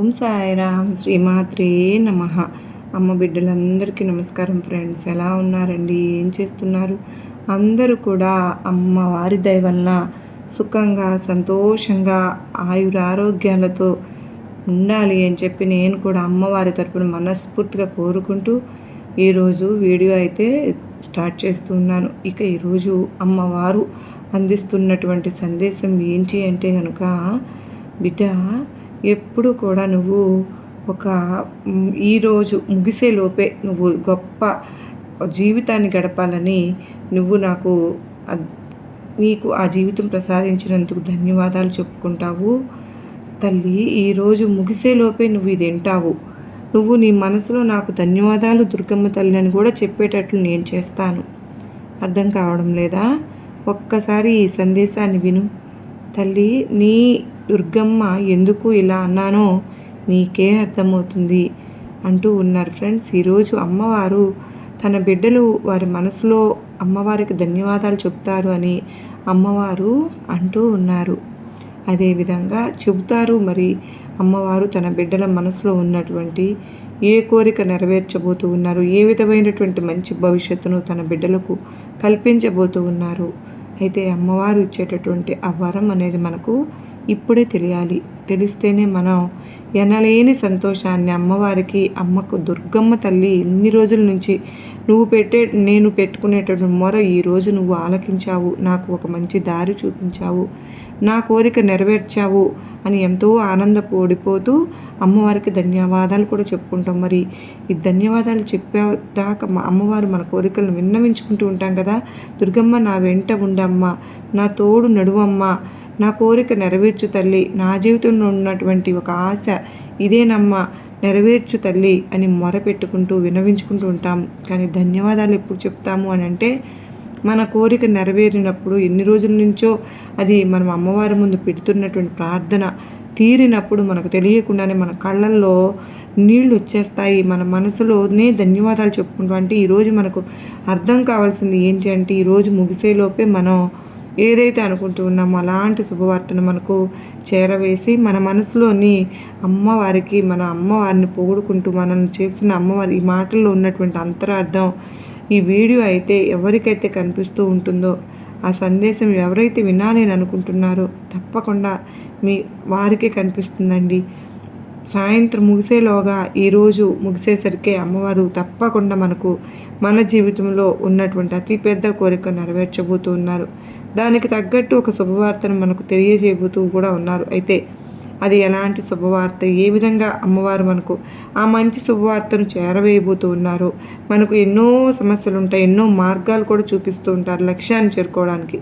ఓం సాయిరామ్ శ్రీమాత్రే నమ. అమ్మ బిడ్డలందరికీ నమస్కారం ఫ్రెండ్స్. ఎలా ఉన్నారండి? ఏం చేస్తున్నారు? అందరూ కూడా అమ్మవారి దయ వలన సుఖంగా సంతోషంగా ఆయురారోగ్యాలతో ఉండాలి అని చెప్పి నేను కూడా అమ్మవారి తరపున మనస్ఫూర్తిగా కోరుకుంటూ ఈరోజు వీడియో అయితే స్టార్ట్ చేస్తున్నాను ఇక ఈరోజు అమ్మవారు అందిస్తున్నటువంటి సందేశం ఏంటి అంటే కనుక బిడ్డ ఎప్పుడు కూడా నువ్వు ఒక ఈరోజు ముగిసే లోపే నువ్వు గొప్ప జీవితాన్ని గడపాలని నువ్వు నాకు నీకు ఆ జీవితం ప్రసాదించినందుకు ధన్యవాదాలు చెప్పుకుంటావు. తల్లి ఈరోజు ముగిసేలోపే నువ్వు ఇది వింటావు. నువ్వు నీ మనసులో నాకు ధన్యవాదాలు దుర్గమ్మ తల్లి అని కూడా చెప్పేటట్లు నేను చేస్తాను. అర్థం కావడం లేదా? ఒక్కసారి ఈ సందేశాన్ని విను. తల్లి నీ దుర్గమ్మ ఎందుకు ఇలా అన్నానో నీకే అర్థమవుతుంది అంటూ ఉన్నారు. ఫ్రెండ్స్ ఈరోజు అమ్మవారు తన బిడ్డలు వారి మనసులో అమ్మవారికి ధన్యవాదాలు చెప్తారు అని అమ్మవారు అంటూ ఉన్నారు. అదేవిధంగా చెబుతారు మరి అమ్మవారు తన బిడ్డల మనసులో ఉన్నటువంటి ఏ కోరిక నెరవేర్చబోతూ ఉన్నారు ఏ విధమైనటువంటి మంచి భవిష్యత్తును తన బిడ్డలకు కల్పించబోతూ ఉన్నారు. అయితే అమ్మవారు ఇచ్చేటటువంటి ఆ వరం అనేది మనకు ఇప్పుడే తెలియాలి. తెలిస్తేనే మనం ఎనలేని సంతోషాన్ని అమ్మవారికి అమ్మకు దుర్గమ్మ తల్లి ఇన్ని రోజుల నుంచి నువ్వు పెట్టే నేను పెట్టుకునేటటువంటి మొర ఈరోజు నువ్వు ఆలకించావు. నాకు ఒక మంచి దారి చూపించావు. నా కోరిక నెరవేర్చావు అని ఎంతో ఆనందపోడిపోతూ అమ్మవారికి ధన్యవాదాలు కూడా చెప్పుకుంటాం. మరి ఈ ధన్యవాదాలు చెప్పేదాకా మా అమ్మవారు మన కోరికలను విన్నవించుకుంటూ ఉంటాం కదా. దుర్గమ్మ నా వెంట ఉండమ్మ. నా తోడు నడువమ్మ. నా కోరిక నెరవేర్చు తల్లి. నా జీవితంలో ఉన్నటువంటి ఒక ఆశ ఇదేనమ్మా నెరవేర్చు తల్లి అని మొరపెట్టుకుంటూ వినవించుకుంటూ ఉంటాం. కానీ ధన్యవాదాలు ఎప్పుడు చెప్తాము అని అంటే మన కోరిక నెరవేరినప్పుడు ఎన్ని రోజుల నుంచో అది మనం అమ్మవారి ముందు పెడుతున్నటువంటి ప్రార్థన తీరినప్పుడు మనకు తెలియకుండానే మన కళ్ళల్లో నీళ్ళు వచ్చేస్తాయి. మన మనసులోనే ధన్యవాదాలు చెప్పుకుంటాం అంటే ఈరోజు మనకు అర్థం కావాల్సింది ఏంటి అంటే ఈరోజు ముగిసేలోపే మనం ఏదైతే అనుకుంటూ ఉన్నామో అలాంటి శుభవార్తను మనకు చేరవేసి మన మనసులోని అమ్మవారికి మన అమ్మవారిని పొగుడుకుంటూ మనం చేసిన అమ్మవారి ఈ మాటల్లో ఉన్నటువంటి అంతరార్థం ఈ వీడియో అయితే ఎవరికైతే కనిపిస్తూ ఉంటుందో ఆ సందేశం ఎవరైతే వినాలి అని అనుకుంటున్నారో తప్పకుండా మీ వారికే కనిపిస్తుందండి. సాయంత్రం ముగిసేలోగా ఈరోజు ముగిసేసరికి అమ్మవారు తప్పకుండా మనకు మన జీవితంలో ఉన్నటువంటి అతిపెద్ద కోరిక నెరవేర్చబోతూ ఉన్నారు. దానికి తగ్గట్టు ఒక శుభవార్తను మనకు తెలియజేయబోతూ కూడా ఉన్నారు. అయితే అది ఎలాంటి శుభవార్త? ఏ విధంగా అమ్మవారు మనకు ఆ మంచి శుభవార్తను చేరవేయబోతూ ఉన్నారు మనకు ఎన్నో సమస్యలు ఉంటాయి ఎన్నో మార్గాలు కూడా చూపిస్తూ ఉంటారు లక్ష్యాన్ని చేరుకోవడానికి.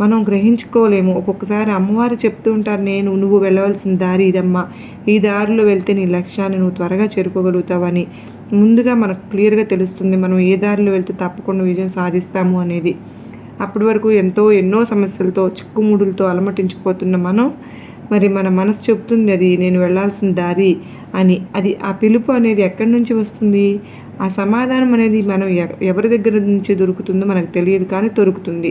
మనం గ్రహించుకోలేము. ఒక్కొక్కసారి అమ్మవారు చెప్తూ ఉంటారు నేను నువ్వు వెళ్ళవలసిన దారి ఇదమ్మా. ఈ దారిలో వెళ్తే నీ లక్ష్యాన్ని నువ్వు త్వరగా చేరుకోగలుగుతావని. ముందుగా మనకు క్లియర్గా తెలుస్తుంది మనం ఏ దారిలో వెళ్తే తప్పకుండా విజయం సాధిస్తాము అనేది. అప్పటి వరకు ఎంతో ఎన్నో సమస్యలతో చిక్కుముడులతో అలమటించిపోతున్న మనం మరి మన మనసు చెప్తుంది అది నేను వెళ్ళాల్సిన దారి అని. అది ఆ పిలుపు అనేది ఎక్కడి నుంచి వస్తుంది? ఆ సమాధానం అనేది మనం ఎవరి దగ్గర నుంచి దొరుకుతుందో మనకు తెలియదు కానీ దొరుకుతుంది.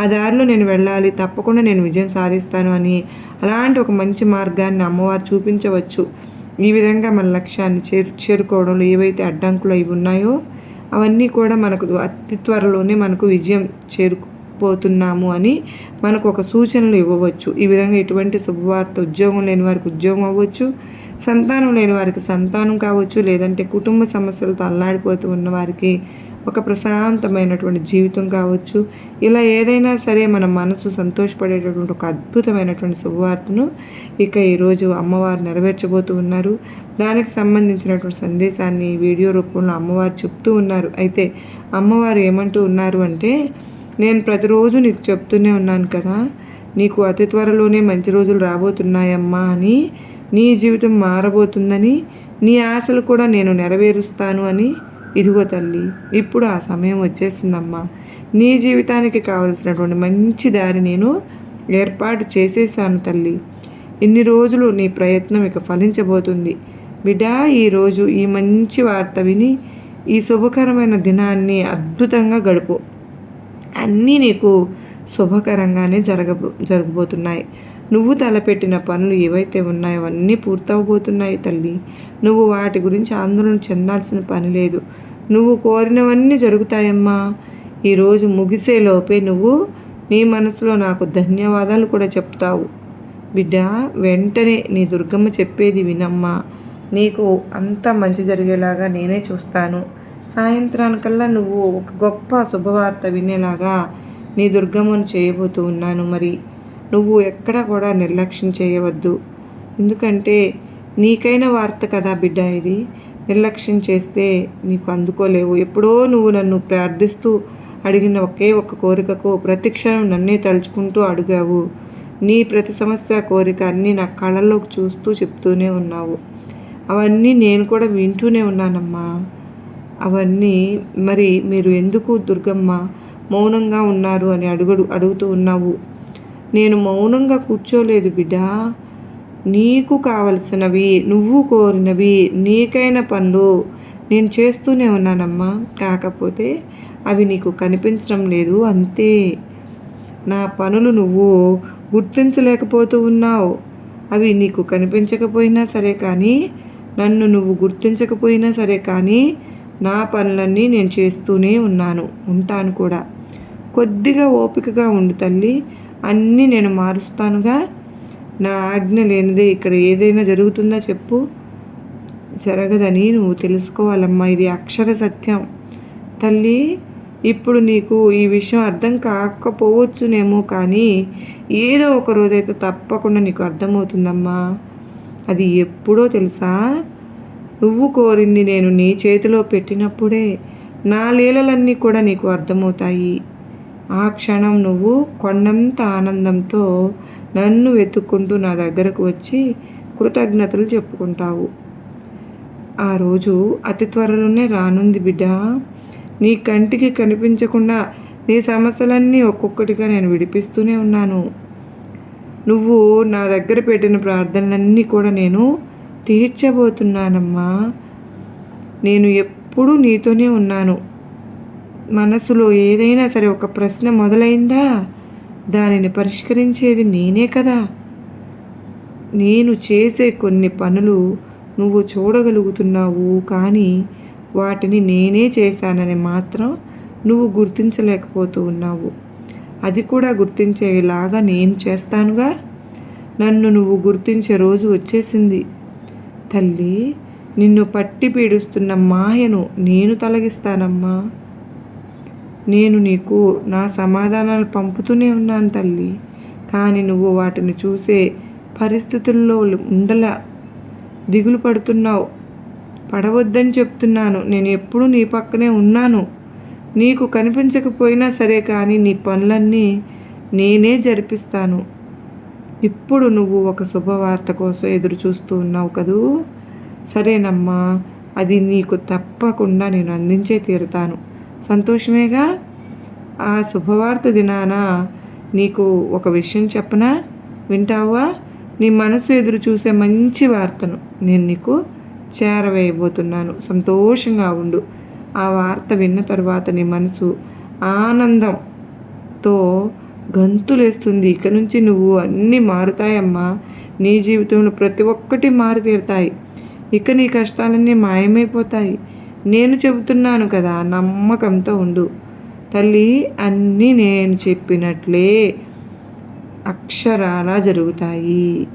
ఆ దారిలో నేను వెళ్ళాలి తప్పకుండా నేను విజయం సాధిస్తాను అని అలాంటి ఒక మంచి మార్గాన్ని అమ్మవారు చూపించవచ్చు. ఈ విధంగా మన లక్ష్యాన్ని చేరు చేరుకోవడంలో ఏవైతే అడ్డంకులు అవి ఉన్నాయో అవన్నీ కూడా మనకు అతి త్వరలోనే మనకు విజయం చేరుకు పోతున్నాము అని మనకు ఒక సూచనలు ఇవ్వవచ్చు. ఈ విధంగా ఎటువంటి శుభవార్త ఉద్యోగం లేని వారికి ఉద్యోగం అవ్వచ్చు సంతానం లేని వారికి సంతానం కావచ్చు లేదంటే కుటుంబ సమస్యలతో అల్లాడిపోతూ ఉన్న వారికి ఒక ప్రశాంతమైనటువంటి జీవితం కావచ్చు. ఇలా ఏదైనా సరే మన మనసు సంతోషపడేటటువంటి ఒక అద్భుతమైనటువంటి శుభవార్తను ఇక ఈరోజు అమ్మవారు నెరవేర్చబోతూ ఉన్నారు. దానికి సంబంధించినటువంటి సందేశాన్ని వీడియో రూపంలో అమ్మవారు చెప్తూ ఉన్నారు. అయితే అమ్మవారు ఏమంటూ ఉన్నారు అంటే నేను ప్రతిరోజు నీకు చెప్తూనే ఉన్నాను కదా. నీకు అతి త్వరలోనే మంచి రోజులు రాబోతున్నాయమ్మా అని. నీ జీవితం మారబోతుందని. నీ ఆశలు కూడా నేను నెరవేరుస్తాను అని. ఇదిగో తల్లి ఇప్పుడు ఆ సమయం వచ్చేసిందమ్మా. నీ జీవితానికి కావలసినటువంటి మంచి దారి నేను ఏర్పాటు చేసేసాను తల్లి. ఇన్ని రోజులు నీ ప్రయత్నం ఇక ఫలించబోతుంది. బిడ్డ ఈరోజు ఈ మంచి వార్త విని ఈ శుభకరమైన దినాన్ని అద్భుతంగా గడుపు. అన్నీ నీకు శుభకరంగానే జరగబో జరగబోతున్నాయి. నువ్వు తలపెట్టిన పనులు ఏవైతే ఉన్నాయో అవన్నీ పూర్తవబోతున్నాయి తల్లి. నువ్వు వాటి గురించి ఆందోళన చెందాల్సిన పని లేదు. నువ్వు కోరినవన్నీ జరుగుతాయమ్మా. ఈరోజు ముగిసేలోపే నువ్వు నీ మనసులో నాకు ధన్యవాదాలు కూడా చెప్తావు. బిడ్డ వెంటనే నీ దుర్గమ్మ చెప్పేది వినమ్మా. నీకు అంత మంచి జరిగేలాగా నేనే చూస్తాను. సాయంత్రానికల్లా నువ్వు ఒక గొప్ప శుభవార్త వినేలాగా నీ దుర్గమ్మను చేయబోతూ ఉన్నాను మరి. నువ్వు ఎక్కడ కూడా నిర్లక్ష్యం చేయవద్దు. ఎందుకంటే నీకైన వార్త కదా బిడ్డ ఇది. నిర్లక్ష్యం చేస్తే నీకు అందుకోలేవు. ఎప్పుడో నువ్వు నన్ను ప్రార్థిస్తూ అడిగిన ఒకే ఒక్క కోరికకు ప్రతిక్షణం నన్నే తలుచుకుంటూ అడిగావు. నీ ప్రతి సమస్య కోరిక అన్నీ నా కళ్ళల్లోకి చూస్తూ చెప్తూనే ఉన్నావు. అవన్నీ నేను కూడా వింటూనే ఉన్నానమ్మా. అవన్నీ మరి మీరు ఎందుకు దుర్గమ్మ మౌనంగా ఉన్నారు? అని అడుగుడు అడుగుతూ ఉన్నావు. నేను మౌనంగా కూర్చోలేదు బిడ్డ. నీకు కావలసినవి నువ్వు కోరినవి నీకైన పనులు నేను చేస్తూనే ఉన్నానమ్మా. కాకపోతే అవి నీకు కనిపించడం లేదు అంతే. నా పనులు నువ్వు గుర్తించలేకపోతూ ఉన్నావు. అవి నీకు కనిపించకపోయినా సరే కానీ నన్ను నువ్వు గుర్తించకపోయినా సరే కానీ నా పనులన్నీ నేను చేస్తూనే ఉన్నాను ఉంటాను కూడా. కొద్దిగా ఓపికగా ఉండు తల్లి అన్నీ నేను మారుస్తానుగా. నా ఆజ్ఞ లేనిదే ఇక్కడ ఏదైనా జరుగుతుందా చెప్పు. జరగదని నువ్వు తెలుసుకోవాలమ్మా ఇది అక్షర సత్యం. తల్లి ఇప్పుడు నీకు ఈ విషయం అర్థం కాకపోవచ్చునేమో కానీ ఏదో ఒక రోజైతే తప్పకుండా నీకు అర్థమవుతుందమ్మా. అది ఎప్పుడో తెలుసా? నువ్వు కోరింది నేను నీ చేతిలో పెట్టినప్పుడే నా లీలలన్నీ కూడా నీకు అర్థమవుతాయి. ఆ క్షణం నువ్వు కొండంత ఆనందంతో నన్ను వెతుక్కుంటూ నా దగ్గరకు వచ్చి కృతజ్ఞతలు చెప్పుకుంటావు. ఆ రోజు అతి త్వరలోనే రానుంది బిడ్డ. నీ కంటికి కనిపించకుండా నీ సమస్యలన్నీ ఒక్కొక్కటిగా నేను విడిపిస్తూనే ఉన్నాను. నువ్వు నా దగ్గర పెట్టిన ప్రార్థనలన్నీ కూడా నేను తీర్చబోతున్నానమ్మా. నేను ఎప్పుడూ నీతోనే ఉన్నాను. మనసులో ఏదైనా సరే ఒక ప్రశ్న మొదలైందా? దానిని పరిష్కరించేది నేనే కదా. నేను చేసే కొన్ని పనులు నువ్వు చూడగలుగుతున్నావు కానీ వాటిని నేనే చేశానని మాత్రం నువ్వు గుర్తించలేకపోతూ ఉన్నావు. అది కూడా గుర్తించేలాగా నేను చేస్తానుగా? నన్ను నువ్వు గుర్తించే రోజు వచ్చేసింది. తల్లి నిన్ను పట్టి పీడిస్తున్న మాయను నేను తొలగిస్తానమ్మా. నేను నీకు నా సమాధానాలు పంపుతూనే ఉన్నాను తల్లి కానీ నువ్వు వాటిని చూసే పరిస్థితుల్లో ఉండల దిగులు పడుతున్నావు. పడవద్దని చెప్తున్నాను. నేను ఎప్పుడూ నీ పక్కనే ఉన్నాను. నీకు కనిపించకపోయినా సరే కానీ నీ పనులన్నీ నేనే జరిపిస్తాను. ఇప్పుడు నువ్వు ఒక శుభవార్త కోసం ఎదురు చూస్తూ ఉన్నావు కదూ? సరేనమ్మా అది నీకు తప్పకుండా నేను అందించే తీరుతాను. సంతోషమేగా? ఆ శుభవార్త దినాన నీకు ఒక విషయం చెప్పనా? వింటావా? నీ మనసు ఎదురు చూసే మంచి వార్తను నేను నీకు చేరవేయబోతున్నాను. సంతోషంగా ఉండు. ఆ వార్త విన్న తర్వాత నీ మనసు ఆనందంతో గంతులేస్తుంది. ఇక నుంచి నువ్వు అన్నీ మారుతాయమ్మా. నీ జీవితంలో ప్రతి ఒక్కటి మారి తీరుతాయి ఇక నీ కష్టాలన్నీ మాయమైపోతాయి. నేను చెబుతున్నాను కదా నమ్మకంతో ఉండు. తల్లి అన్నీ నేను చెప్పినట్లే అక్షరాలా జరుగుతాయి.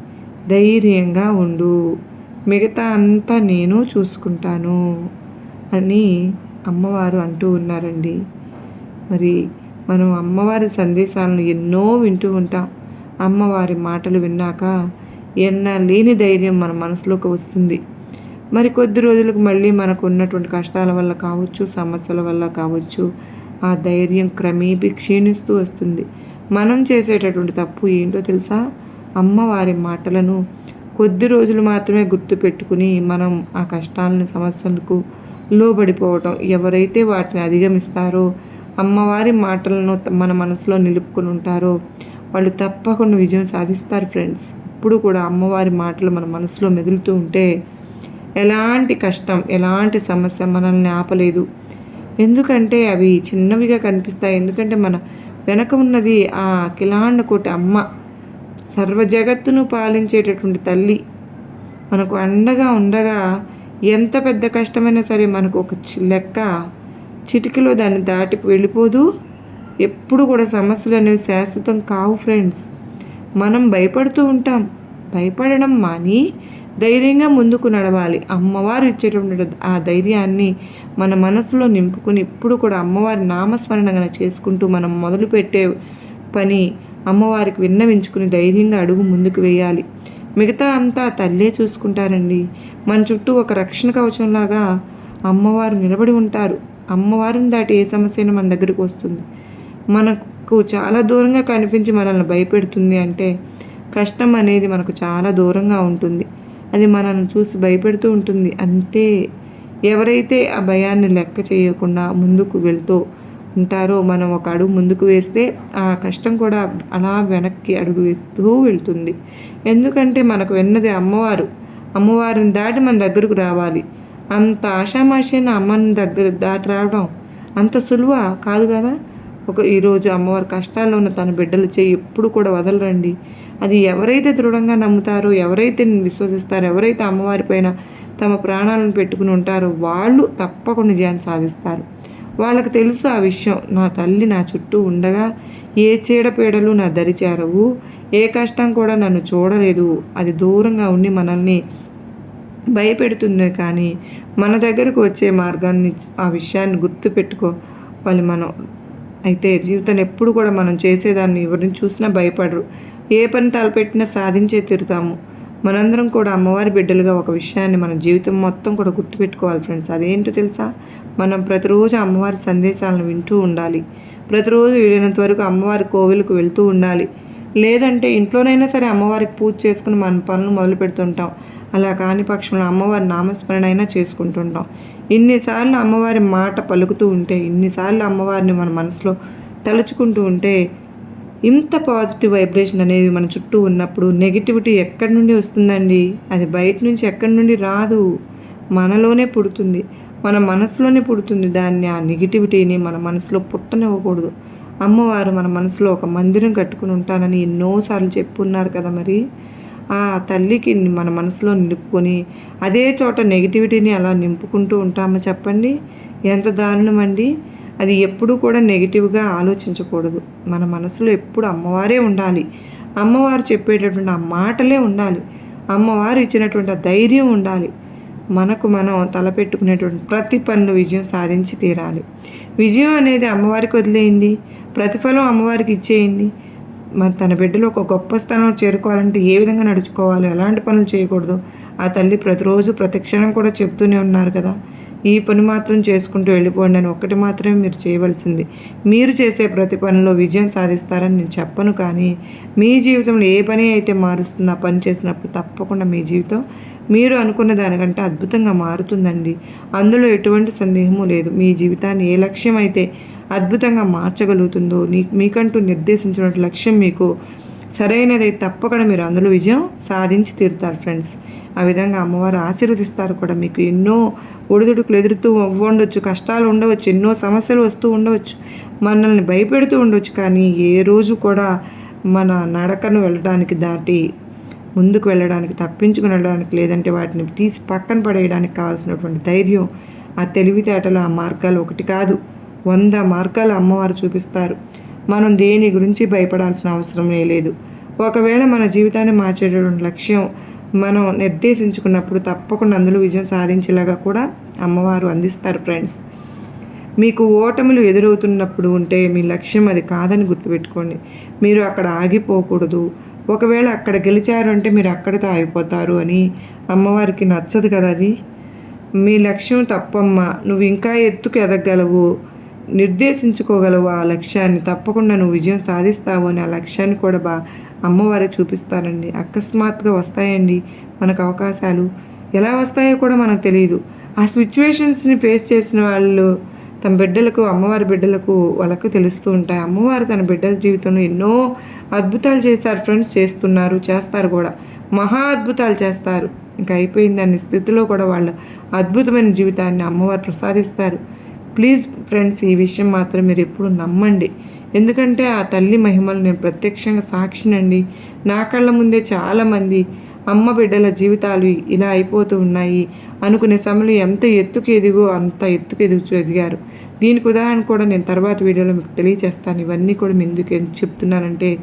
ధైర్యంగా ఉండు. మిగతా అంతా నేను చూసుకుంటాను అని అమ్మవారు అంటూ ఉన్నారండి. మరి మనం అమ్మవారి సందేశాలను ఎన్నో వింటూ ఉంటాం. అమ్మవారి మాటలు విన్నాక ఎన్న లేని ధైర్యం మన మనసులోకి వస్తుంది. మరి కొద్ది రోజులకు మళ్ళీ మనకు ఉన్నటువంటి కష్టాల వల్ల కావచ్చు సమస్యల వల్ల కావచ్చు ఆ ధైర్యం క్రమేపీ క్షీణిస్తూ వస్తుంది. మనం చేసేటటువంటి తప్పు ఏంటో తెలుసా? అమ్మవారి మాటలను కొద్ది రోజులు మాత్రమే గుర్తు పెట్టుకుని మనం ఆ కష్టాలను సమస్యలకు లోబడిపోవటం ఎవరైతే వాటిని అధిగమిస్తారో అమ్మవారి మాటలను మన మనసులో నిలుపుకొని ఉంటారో వాళ్ళు తప్పకుండా విజయం సాధిస్తారు ఫ్రెండ్స్. ఇప్పుడు కూడా అమ్మవారి మాటలు మన మనసులో మెదులుతూ ఉంటే ఎలాంటి కష్టం ఎలాంటి సమస్య మనల్ని ఆపలేదు. ఎందుకంటే అవి చిన్నవిగా కనిపిస్తాయి. ఎందుకంటే మన వెనక ఉన్నది ఆ కిలాండ కోటి అమ్మ. సర్వ జగత్తును పాలించేటటువంటి తల్లి. మనకు అండగా ఉండగా ఎంత పెద్ద కష్టమైనా సరే మనకు ఒక చి- లెక్క చిటికలో దాన్ని దాటి వెళ్ళిపోదు. ఎప్పుడు కూడా సమస్యలు అనేవి శాశ్వతం కావు ఫ్రెండ్స్. మనం భయపడుతూ ఉంటాం. భయపడడం మాని ధైర్యంగా ముందుకు నడవాలి. అమ్మవారు ఇచ్చేటువంటి ఆ ధైర్యాన్ని మన మనసులో నింపుకుని ఇప్పుడు కూడా అమ్మవారి నామస్మరణగా చేసుకుంటూ మనం మొదలుపెట్టే పని అమ్మవారికి విన్నవించుకుని ధైర్యంగా అడుగు ముందుకు వేయాలి. మిగతా అంతా తల్లే చూసుకుంటారండి. మన చుట్టూ ఒక రక్షణ కవచంలాగా అమ్మవారు నిలబడి ఉంటారు. అమ్మవారిని దాటి ఏ సమస్యను మన దగ్గరకు వస్తుంది. మనకు చాలా దూరంగా కనిపించి మనల్ని భయపెడుతుంది అంటే కష్టం అనేది మనకు చాలా దూరంగా ఉంటుంది. అది మనల్ని చూసి భయపెడుతూ ఉంటుంది. అంతే ఎవరైతే ఆ భయాన్ని లెక్క చేయకుండా ముందుకు వెళ్తూ ఉంటారో మనం ఒక అడుగు ముందుకు వేస్తే ఆ కష్టం కూడా అలా వెనక్కి అడుగు వేస్తూ వెళ్తుంది. ఎందుకంటే మనకు విన్నది అమ్మవారు. అమ్మవారిని దాటి మన దగ్గరకు రావాలి. అంత ఆషామాషైన అమ్మని దగ్గర దాటి రావడం అంత సులువ? కాదు కదా? ఒక ఈరోజు అమ్మవారి కష్టాల్లో ఉన్న తన బిడ్డలు చేయి ఎప్పుడు కూడా వదలరండి. అది ఎవరైతే దృఢంగా నమ్ముతారో ఎవరైతే విశ్వసిస్తారో ఎవరైతే అమ్మవారి పైన తమ ప్రాణాలను పెట్టుకుని ఉంటారో వాళ్ళు తప్పకుండా విజయాన్ని సాధిస్తారు. వాళ్ళకి తెలుసు ఆ విషయం. నా తల్లి నా చుట్టూ ఉండగా ఏ చీడపీడలు నా దరిచేరవు ఏ కష్టం కూడా నన్ను చూడలేదు. అది దూరంగా ఉండి మనల్ని భయపెడుతుంది కానీ మన దగ్గరకు వచ్చే మార్గాన్ని ఆ విషయాన్ని గుర్తు పెట్టుకోవాలి మనం అయితే జీవితాన్ని ఎప్పుడు కూడా మనం చేసేదాన్ని ఎవరిని చూసినా భయపడరు. ఏ పని తలపెట్టినా సాధించే తిరుతాము మనందరం కూడా అమ్మవారి బిడ్డలుగా ఒక విషయాన్ని మన జీవితం మొత్తం కూడా గుర్తుపెట్టుకోవాలి ఫ్రెండ్స్. అదేంటో తెలుసా? మనం ప్రతిరోజు అమ్మవారి సందేశాలను వింటూ ఉండాలి. ప్రతిరోజు వీలైనంత వరకు అమ్మవారి కోవిలకు వెళ్తూ ఉండాలి. లేదంటే ఇంట్లోనైనా సరే అమ్మవారికి పూజ చేసుకుని మన పనులు మొదలు పెడుతుంటాం. అలా కాని పక్షంలో అమ్మవారి నామస్మరణ అయినా చేసుకుంటుంటాం. ఇన్నిసార్లు అమ్మవారి మాట పలుకుతూ ఉంటే ఇన్నిసార్లు అమ్మవారిని మన మనసులో తలుచుకుంటూ ఉంటే ఇంత పాజిటివ్ వైబ్రేషన్ అనేది మన చుట్టూ ఉన్నప్పుడు నెగిటివిటీ ఎక్కడి నుండి వస్తుందండి? అది బయట నుంచి ఎక్కడి నుండి రాదు. మనలోనే పుడుతుంది. మన మనసులోనే పుడుతుంది దాన్ని. ఆ నెగిటివిటీని మన మనసులో పుట్టనివ్వకూడదు. అమ్మవారు మన మనసులో ఒక మందిరం కట్టుకుని ఉంటానని ఎన్నోసార్లు చెప్పున్నారు కదా మరి. ఆ తల్లికి మన మనసులో నిలుపుకొని అదే చోట నెగిటివిటీని అలా నింపుకుంటూ ఉంటామో చెప్పండి? ఎంత దారుణం అండి అది ఎప్పుడూ కూడా నెగిటివ్గా ఆలోచించకూడదు. మన మనసులో ఎప్పుడు అమ్మవారే ఉండాలి. అమ్మవారు చెప్పేటటువంటి ఆ మాటలే ఉండాలి. అమ్మవారు ఇచ్చినటువంటి ఆ ధైర్యం ఉండాలి. మనకు మనం తలపెట్టుకునేటువంటి ప్రతి పనులు విజయం సాధించి తీరాలి. విజయం అనేది అమ్మవారికి వదిలేయండి. ప్రతిఫలం అమ్మవారికి ఇచ్చేయండి. మరి తన బిడ్డలు ఒక గొప్ప స్థానం చేరుకోవాలంటే ఏ విధంగా నడుచుకోవాలి? ఎలాంటి పనులు చేయకూడదు. ఆ తల్లి ప్రతిరోజు ప్రతిక్షణం కూడా చెప్తూనే ఉన్నారు కదా. ఈ పని మాత్రం చేసుకుంటూ వెళ్ళిపోండి అని ఒక్కటి మాత్రమే మీరు చేయవలసింది. మీరు చేసే ప్రతి పనిలో విజయం సాధిస్తారని నేను చెప్పను కానీ మీ జీవితంలో ఏ పని అయితే మారుస్తుందో ఆ పని చేసినప్పుడు తప్పకుండా మీ జీవితం మీరు అనుకున్న దానికంటే అద్భుతంగా మారుతుందండి. అందులో ఎటువంటి సందేహము లేదు. మీ జీవితాన్ని ఏ లక్ష్యం అయితే అద్భుతంగా మార్చగలుగుతుందో నీ మీకంటూ నిర్దేశించిన లక్ష్యం మీకు సరైనదై తప్పకుండా మీరు అందులో విజయం సాధించి తీరుతారు ఫ్రెండ్స్. ఆ విధంగా అమ్మవారు ఆశీర్వదిస్తారు కూడా మీకు. ఎన్నో ఒడిదుడుకులు ఎదురుతూ ఉండొచ్చు కష్టాలు ఉండవచ్చు ఎన్నో సమస్యలు వస్తూ ఉండవచ్చు మనల్ని భయపెడుతూ ఉండొచ్చు కానీ ఏ రోజు కూడా మన నడకను వెళ్ళడానికి దాటి ముందుకు వెళ్ళడానికి తప్పించుకుని వెళ్ళడానికి లేదంటే వాటిని తీసి పక్కన పడేయడానికి కావాల్సినటువంటి ధైర్యం ఆ తెలివితేటలు ఆ మార్గాలు ఒకటి కాదు. వంద మార్గాలు అమ్మవారు చూపిస్తారు. మనం దేని గురించి భయపడాల్సిన అవసరం లేదు. ఒకవేళ మన జీవితాన్ని మార్చేటటువంటి లక్ష్యం మనం నిర్దేశించుకున్నప్పుడు తప్పకుండా అందులో విజయం సాధించేలాగా కూడా అమ్మవారు అందిస్తారు ఫ్రెండ్స్. మీకు ఓటములు ఎదురవుతున్నప్పుడు ఉంటే మీ లక్ష్యం అది కాదని గుర్తుపెట్టుకోండి. మీరు అక్కడ ఆగిపోకూడదు. ఒకవేళ అక్కడ గెలిచారు అంటే మీరు అక్కడితో ఆగిపోతారు అని అమ్మవారికి నచ్చదు కదా అది? మీ లక్ష్యం తప్పమ్మా. నువ్వు ఇంకా ఎత్తుకు ఎదగలవు. నిర్దేశించుకోగలవు ఆ లక్ష్యాన్ని. తప్పకుండా నువ్వు విజయం సాధిస్తావు అని ఆ లక్ష్యాన్ని కూడా బా అమ్మవారే చూపిస్తారండి. అకస్మాత్తుగా వస్తాయండి మనకు అవకాశాలు. ఎలా వస్తాయో కూడా మనకు తెలియదు ఆ సిచ్యువేషన్స్ని ఫేస్ చేసిన వాళ్ళు తమ బిడ్డలకు అమ్మవారి బిడ్డలకు వాళ్ళకు తెలుస్తూ ఉంటాయి. అమ్మవారు తన బిడ్డల జీవితంలో ఎన్నో అద్భుతాలు చేశారు ఫ్రెండ్స్ చేస్తున్నారు చేస్తారు కూడా. మహా అద్భుతాలు చేస్తారు. ఇంకా అయిపోయింది అనే స్థితిలో కూడా వాళ్ళు అద్భుతమైన జీవితాన్ని అమ్మవారు ప్రసాదిస్తారు. ప్లీజ్ ఫ్రెండ్స్ ఈ విషయం మాత్రం మీరు ఎప్పుడు నమ్మండి. ఎందుకంటే ఆ తల్లి మహిమలు నేను ప్రత్యక్షంగా సాక్షినండి. నా కళ్ళ ముందే చాలామంది అమ్మ బిడ్డల జీవితాలు ఇలా అయిపోతూ ఉన్నాయి అనుకునే సమయంలో ఎంత ఎత్తుకు ఎదిగో అంత ఎత్తుకు ఎదుగు ఎదిగారు. దీనికి ఉదాహరణ కూడా నేను తర్వాత వీడియోలో మీకు తెలియజేస్తాను. ఇవన్నీ కూడా మీ ఎందుకు ఎందుకు చెప్తున్నానంటే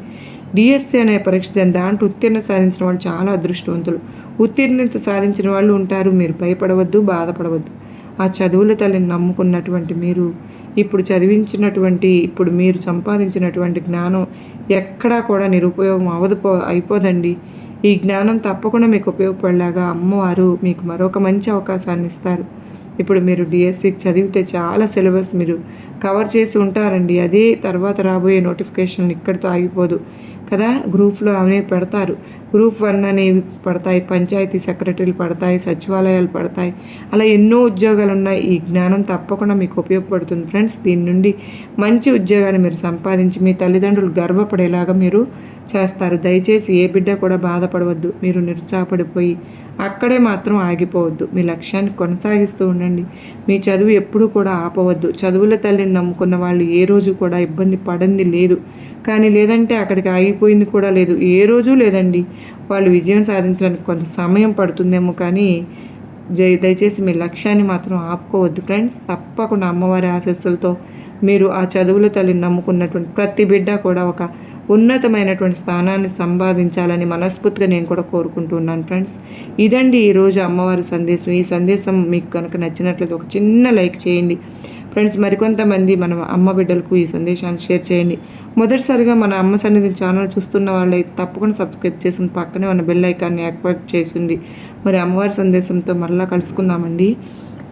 డిఎస్సి అనే పరీక్ష దాంట్లో ఉత్తీర్ణ సాధించిన వాళ్ళు చాలా అదృష్టవంతులు. ఉత్తీర్ణత సాధించిన వాళ్ళు ఉంటారు. మీరు భయపడవద్దు బాధపడవద్దు. ఆ చదువుల తల్లిని నమ్ముకున్నటువంటి మీరు ఇప్పుడు చదివించినటువంటి ఇప్పుడు మీరు సంపాదించినటువంటి జ్ఞానం ఎక్కడా కూడా నిరుపయోగం అవదు అయిపోదండి. ఈ జ్ఞానం తప్పకుండా మీకు ఉపయోగపడేలాగా అమ్మవారు మీకు మరొక మంచి అవకాశాన్ని ఇస్తారు. ఇప్పుడు మీరు డిఎస్సికి చదివితే చాలా సిలబస్ మీరు కవర్ చేసి ఉంటారండి. అదే తర్వాత రాబోయే నోటిఫికేషన్ ఇక్కడితో ఆగిపోదు కదా. గ్రూప్లో అవన్నీ పెడతారు. గ్రూప్ వన్ అనేవి పడతాయి. పంచాయతీ సెక్రటరీలు పడతాయి. సచివాలయాలు పడతాయి. అలా ఎన్నో ఉద్యోగాలు ఉన్నాయి. ఈ జ్ఞానం తప్పకుండా మీకు ఉపయోగపడుతుంది ఫ్రెండ్స్. దీని నుండి మంచి ఉద్యోగాన్ని మీరు సంపాదించి మీ తల్లిదండ్రులు గర్వపడేలాగా మీరు చేస్తారు. దయచేసి ఏ బిడ్డ కూడా బాధపడవద్దు. మీరు నిరుత్సాహపడిపోయి అక్కడే మాత్రం ఆగిపోవద్దు. మీ లక్ష్యాన్ని కొనసాగిస్తూ ఉండండి. మీ చదువు ఎప్పుడూ కూడా ఆపవద్దు. చదువుల తల్లి తల్లిని నమ్ముకున్న వాళ్ళు ఏ రోజు కూడా ఇబ్బంది పడింది లేదు. కానీ లేదంటే అక్కడికి ఆగిపోయింది కూడా లేదు. ఏ రోజు లేదండి. వాళ్ళు విజయం సాధించడానికి కొంత సమయం పడుతుందేమో కానీ జై దయచేసి మీ లక్ష్యాన్ని మాత్రం ఆపుకోవద్దు ఫ్రెండ్స్. తప్పకుండా అమ్మవారి ఆశస్సులతో మీరు ఆ చదువుల తల్లిని నమ్ముకున్నటువంటి ప్రతి బిడ్డ కూడా ఒక ఉన్నతమైనటువంటి స్థానాన్ని సంపాదించాలని మనస్ఫూర్తిగా నేను కూడా కోరుకుంటున్నాను ఫ్రెండ్స్. ఇదండి ఈరోజు అమ్మవారి సందేశం. ఈ సందేశం మీకు కనుక నచ్చినట్లయితే ఒక చిన్న లైక్ చేయండి. ఫ్రెండ్స్ మరికొంతమంది మన అమ్మ బిడ్డలకు ఈ సందేశాన్ని షేర్ చేయండి. మొదటిసారిగా మన అమ్మ సన్నిధి ఛానల్ చూస్తున్న వాళ్ళైతే తప్పకుండా సబ్స్క్రైబ్ చేసి పక్కనే ఉన్న బెల్ ఐకాన్ని యాక్టివేట్ చేసింది. మరి అమ్మవారి సందేశంతో మరలా కలుసుకుందామండి.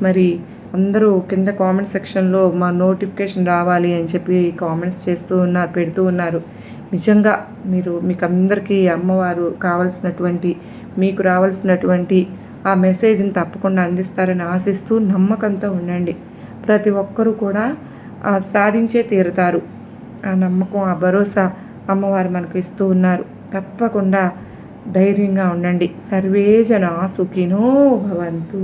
మరి అందరూ కింద కామెంట్ సెక్షన్లో మా నోటిఫికేషన్ రావాలి అని చెప్పి కామెంట్స్ చేస్తూ ఉన్నారు పెడుతూ ఉన్నారు. నిజంగా మీరు మీకు అందరికీ అమ్మవారు కావలసినటువంటి మీకు రావాల్సినటువంటి ఆ మెసేజ్ని తప్పకుండా అందిస్తారని ఆశిస్తూ నమ్మకంతో ఉండండి. ప్రతి ఒక్కరూ కూడా సాధించే తీరుతారు. ఆ నమ్మకం ఆ భరోసా అమ్మవారు మనకు ఇస్తూ ఉన్నారు. తప్పకుండా ధైర్యంగా ఉండండి. సర్వేజన సుఖినో భవంతు.